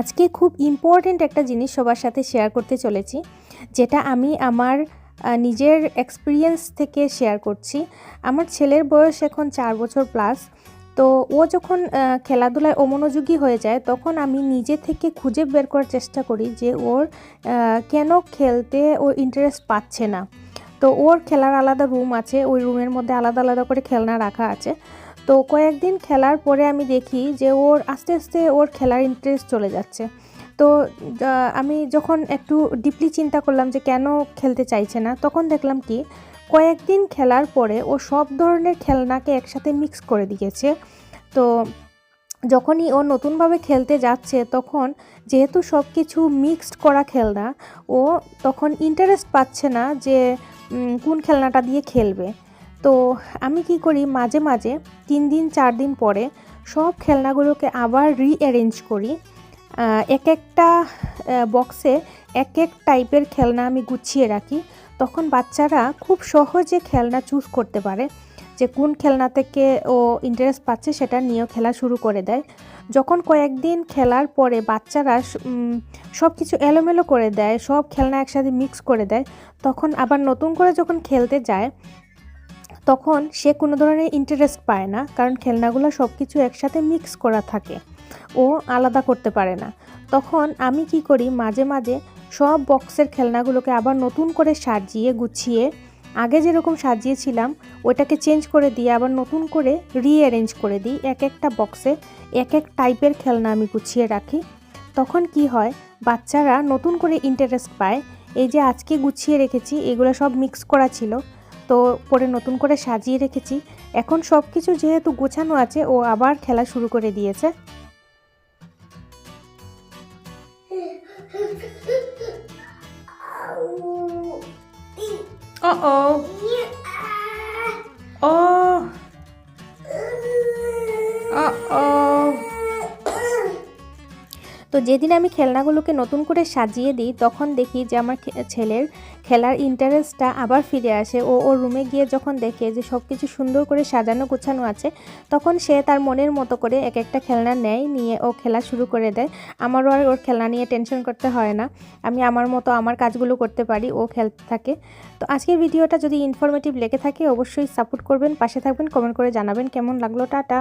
আজকে খুব ইম্পর্ট্যান্ট একটা জিনিস সবার সাথে শেয়ার করতে চলেছি, যেটা আমি আমার নিজের এক্সপিরিয়েন্স থেকে শেয়ার করছি। আমার ছেলের বয়স এখন চার বছর প্লাস তো ও যখন খেলাধুলায় অমনোযোগী হয়ে যায়, তখন আমি নিজে থেকে খুঁজে বের করার চেষ্টা করি যে ওর কেন খেলতে ও ইন্টারেস্ট পাচ্ছে না। তো ওর খেলার আলাদা রুম আছে, ওই রুমের মধ্যে আলাদা আলাদা করে খেলনা রাখা আছে। তো কয়েকদিন খেলার পরে আমি দেখি যে ওর আস্তে আস্তে ওর খেলার ইন্টারেস্ট চলে যাচ্ছে। তো আমি যখন একটু ডিপলি চিন্তা করলাম যে কেন খেলতে চাইছে না, তখন দেখলাম কি, কয়েকদিন খেলার পরে ও সব ধরনের খেলনাকে একসাথে মিক্স করে দিয়েছে। তো, যখনই ও নতুনভাবে খেলতে যাচ্ছে, তখন যেহেতু সব কিছু মিক্সড করা খেলনা, ও তখন ইন্টারেস্ট পাচ্ছে না যে কোন খেলনাটা দিয়ে খেলবে। তো আমি কি করি, মাঝে মাঝে তিন দিন, চার দিন পরে সব খেলনাগুলোকে আবার রিঅ্যারেঞ্জ করি। এক একটা বক্সে এক এক টাইপের খেলনা আমি গুছিয়ে রাখি। তখন বাচ্চারা খুব সহজে খেলনা চুজ করতে পারে যে কোন খেলনা থেকে ও ইন্টারেস্ট পাচ্ছে সেটা নিয়েও খেলা শুরু করে দেয়। যখন কয়েকদিন খেলার পরে বাচ্চারা সব কিছু এলোমেলো করে দেয়, সব খেলনা একসাথে মিক্স করে দেয়, তখন আবার নতুন করে যখন খেলতে যায় তখন সে কোনো ধরনের ইন্টারেস্ট পায় না, কারণ খেলনাগুলো সব কিছু একসাথে মিক্স করা থাকে। ও আলাদা করতে পারে না। তখন আমি কি করি, মাঝে মাঝে সব বক্সের খেলনাগুলোকে আবার নতুন করে সাজিয়ে গুছিয়ে, আগে যেরকম সাজিয়েছিলাম, ওইটাকে চেঞ্জ করে দিয়ে আবার নতুন করে রিঅ্যারেঞ্জ করে দিই। এক একটা বক্সে এক এক টাইপের খেলনা আমি গুছিয়ে রাখি। তখন কি হয়, বাচ্চারা নতুন করে ইন্টারেস্ট পায়, এই যে আজকে গুছিয়ে রেখেছি, এগুলো সব মিক্স করা ছিল। তো পরে নতুন করে সাজিয়ে রেখেছি এখন সব কিছু যেহেতু গোছানো আছে ও আবার খেলা শুরু করে দিয়েছে Uh-oh. Oh. Uh-oh. তো যেদিন আমি খেলনাগুলোকে নতুন করে সাজিয়ে দিই, তখন দেখি যে আমার ছেলের খেলার ইন্টারেস্টটা আবার ফিরে আসে। ও, ওর রুমে গিয়ে যখন দেখে যে সব কিছু সুন্দর করে সাজানো গোছানো আছে, তখন সে তার মনের মতো করে এক একটা খেলনা নেয়, নিয়ে ও খেলা শুরু করে দেয়। আমারও আর ওর খেলনা নিয়ে টেনশন করতে হয় না। আমি আমার মতো আমার কাজগুলো করতে পারি, ও খেলতে থাকে। তো আজকের ভিডিওটা যদি ইনফরমেটিভ লেগে থাকে, অবশ্যই সাপোর্ট করবেন, পাশে থাকবেন কমেন্ট করে জানাবেন। কেমন লাগল? টাটা!